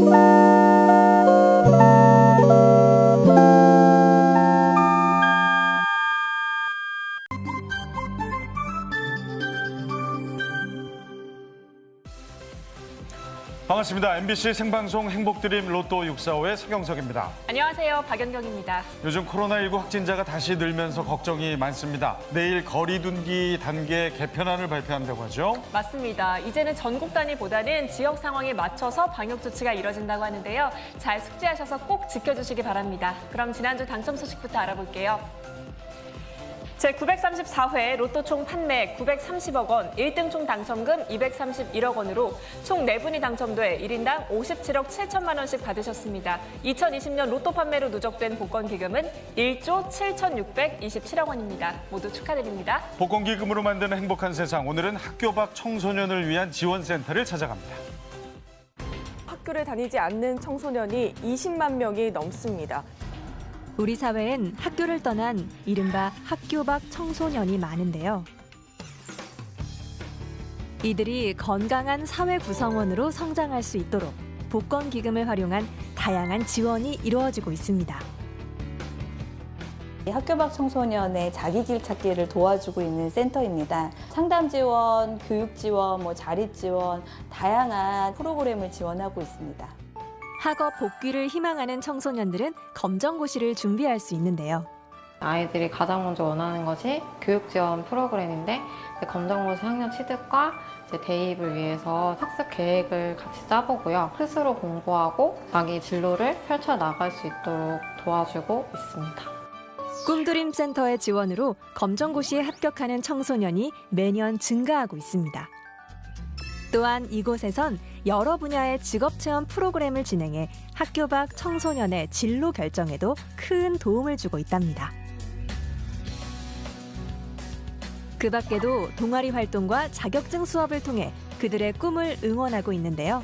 Bye. 반갑습니다. MBC 생방송 행복드림 로또 645의 서경석입니다. 안녕하세요. 박연경입니다. 요즘 코로나19 확진자가 다시 늘면서 걱정이 많습니다. 내일 거리 둔기 단계 개편안을 발표한다고 하죠. 맞습니다. 이제는 전국 단위보다는 지역 상황에 맞춰서 방역 조치가 이뤄진다고 하는데요. 잘 숙지하셔서 꼭 지켜주시기 바랍니다. 그럼 지난주 당첨 소식부터 알아볼게요. 제934회 로또 총 판매 930억 원, 1등 총 당첨금 231억 원으로 총 4분이 당첨돼 1인당 57억 7천만 원씩 받으셨습니다. 2020년 로또 판매로 누적된 복권 기금은 1조 7,627억 원입니다. 모두 축하드립니다. 복권 기금으로 만드는 행복한 세상. 오늘은 학교 밖 청소년을 위한 지원센터를 찾아갑니다. 학교를 다니지 않는 청소년이 20만 명이 넘습니다. 우리 사회엔 학교를 떠난 이른바 학교 밖 청소년이 많은데요. 이들이 건강한 사회 구성원으로 성장할 수 있도록 복권 기금을 활용한 다양한 지원이 이루어지고 있습니다. 이 학교 밖 청소년의 자기 길 찾기를 도와주고 있는 센터입니다. 상담 지원, 교육 지원, 뭐 자립 지원, 다양한 프로그램을 지원하고 있습니다. 학업 복귀를 희망하는 청소년들은 검정고시를 준비할 수 있는데요. 아이들이 가장 먼저 원하는 것이 교육 지원 프로그램인데 검정고시 학년 취득과 대입을 위해서 학습 계획을 같이 짜보고요. 스스로 공부하고 자기 진로를 펼쳐 나갈 수 있도록 도와주고 있습니다. 꿈드림 센터의 지원으로 검정고시에 합격하는 청소년이 매년 증가하고 있습니다. 또한 이곳에선 여러 분야의 직업 체험 프로그램을 진행해 학교 밖 청소년의 진로 결정에도 큰 도움을 주고 있답니다. 그 밖에도 동아리 활동과 자격증 수업을 통해 그들의 꿈을 응원하고 있는데요.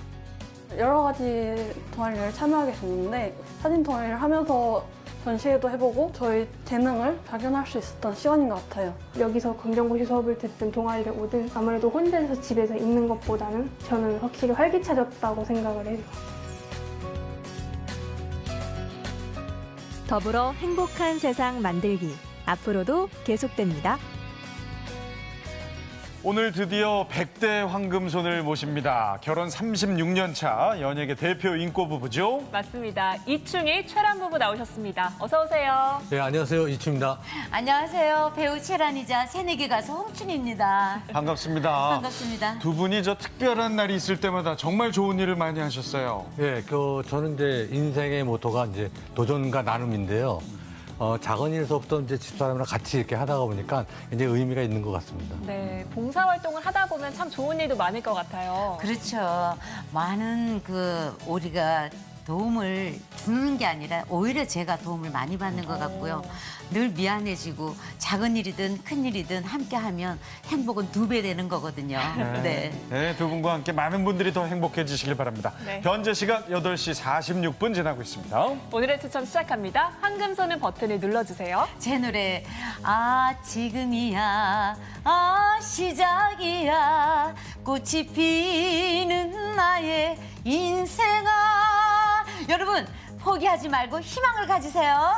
여러 가지 동아리를 참여하게 됐는데 사진 동아리를 하면서 전시회도 해보고 저희 재능을 발견할 수 있었던 시간인 것 같아요. 여기서 검정고시 수업을 듣든 동아리를 오든 아무래도 혼자서 집에서 있는 것보다는 저는 확실히 활기차졌다고 생각을 해요. 더불어 행복한 세상 만들기 앞으로도 계속됩니다. 오늘 드디어 100대 황금손을 모십니다. 결혼 36년 차 연예계 대표 인꼬 부부죠. 맞습니다. 이충희 최란 부부 나오셨습니다. 어서 오세요. 네, 안녕하세요. 이춘입니다. 안녕하세요. 배우 최란이자 새내기 가수 홍춘입니다. 반갑습니다. 반갑습니다. 두 분이 저 특별한 날이 있을 때마다 정말 좋은 일을 많이 하셨어요. 예, 그 저는 이제 인생의 모토가 이제 도전과 나눔인데요. 어, 작은 일서부터 이제 집사람이랑 같이 이렇게 하다가 보니까 이제 의미가 있는 것 같습니다. 네, 봉사 활동을 하다 보면 참 좋은 일도 많을 것 같아요. 그렇죠. 많은 그 우리가 도움을 주는 게 아니라 오히려 제가 도움을 많이 받는 것 같고요. 늘 미안해지고 작은 일이든 큰 일이든 함께 하면 행복은 두 배 되는 거거든요. 네. 네, 두 분과 함께 많은 분들이 더 행복해지시길 바랍니다. 네. 현재 시각 8시 46분 지나고 있습니다. 오늘의 추첨 시작합니다. 황금손은 버튼을 눌러주세요. 제 노래 아 지금이야 아 시작이야 꽃이 피는 나의 인생아 여러분 포기하지 말고 희망을 가지세요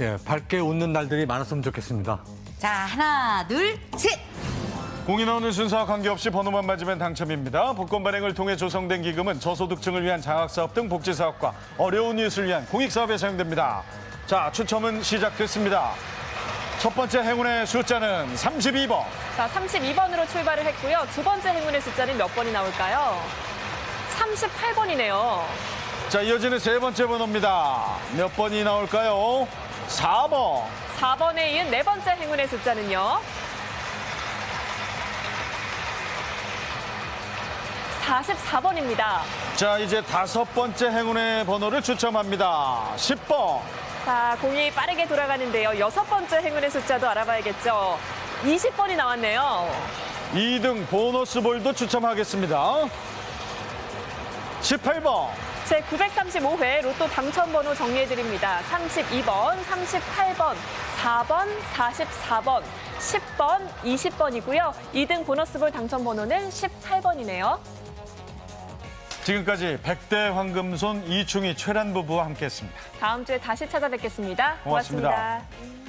예, 밝게 웃는 날들이 많았으면 좋겠습니다. 자 하나 둘 셋 공이 나오는 순서와 관계없이 번호만 맞으면 당첨입니다. 복권 발행을 통해 조성된 기금은 저소득층을 위한 장학사업 등 복지사업과 어려운 이웃을 위한 공익사업에 사용됩니다. 자, 추첨은 시작됐습니다. 첫 번째 행운의 숫자는 32번. 자, 32번으로 출발을 했고요. 두 번째 행운의 숫자는 몇 번이 나올까요? 38번이네요. 자, 이어지는 세 번째 번호입니다. 몇 번이 나올까요? 4번. 4번에 이은 네 번째 행운의 숫자는요. 44번입니다. 자, 이제 다섯 번째 행운의 번호를 추첨합니다. 10번. 자, 공이 빠르게 돌아가는데요. 여섯 번째 행운의 숫자도 알아봐야겠죠. 20번이 나왔네요. 2등 보너스 볼도 추첨하겠습니다. 18번. 제 935회 로또 당첨 번호 정리해드립니다. 32번, 38번, 4번, 44번, 10번, 20번이고요. 2등 보너스볼 당첨 번호는 18번이네요. 지금까지 백대 황금손 이충희 최란 부부와 함께했습니다. 다음 주에 다시 찾아뵙겠습니다 고맙습니다. 고맙습니다.